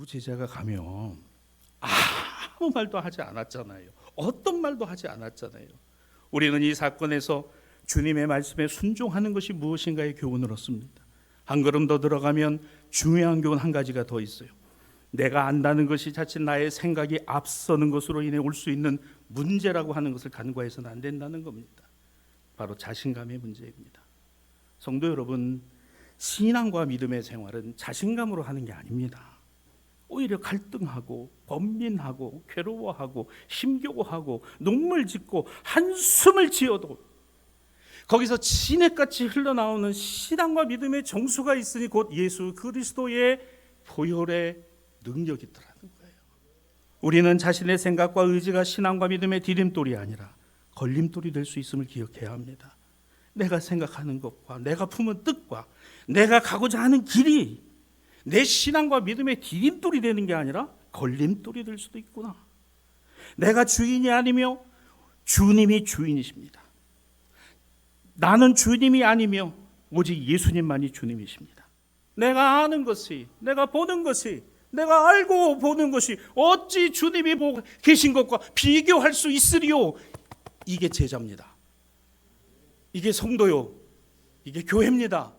두 제자가 가면 아무 말도 하지 않았잖아요. 어떤 말도 하지 않았잖아요. 우리는 이 사건에서 주님의 말씀에 순종하는 것이 무엇인가의 교훈을 얻습니다. 한 걸음 더 들어가면 중요한 교훈 한 가지가 더 있어요. 내가 안다는 것이 자칫 나의 생각이 앞서는 것으로 인해 올 수 있는 문제라고 하는 것을 간과해서는 안 된다는 겁니다. 바로 자신감의 문제입니다. 성도 여러분, 신앙과 믿음의 생활은 자신감으로 하는 게 아닙니다. 오히려 갈등하고 번민하고 괴로워하고 힘겨워하고 눈물 짓고 한숨을 지어도 거기서 진액같이 흘러나오는 신앙과 믿음의 정수가 있으니 곧 예수 그리스도의 보혈의 능력이 있더라는 거예요. 우리는 자신의 생각과 의지가 신앙과 믿음의 디딤돌이 아니라 걸림돌이 될 수 있음을 기억해야 합니다. 내가 생각하는 것과 내가 품은 뜻과 내가 가고자 하는 길이 내 신앙과 믿음의 디딤돌이 되는 게 아니라 걸림돌이 될 수도 있구나. 내가 주인이 아니며 주님이 주인이십니다. 나는 주님이 아니며 오직 예수님만이 주님이십니다. 내가 아는 것이, 내가 보는 것이, 내가 알고 보는 것이 어찌 주님이 보고 계신 것과 비교할 수 있으리요? 이게 제자입니다. 이게 성도요. 이게 교회입니다.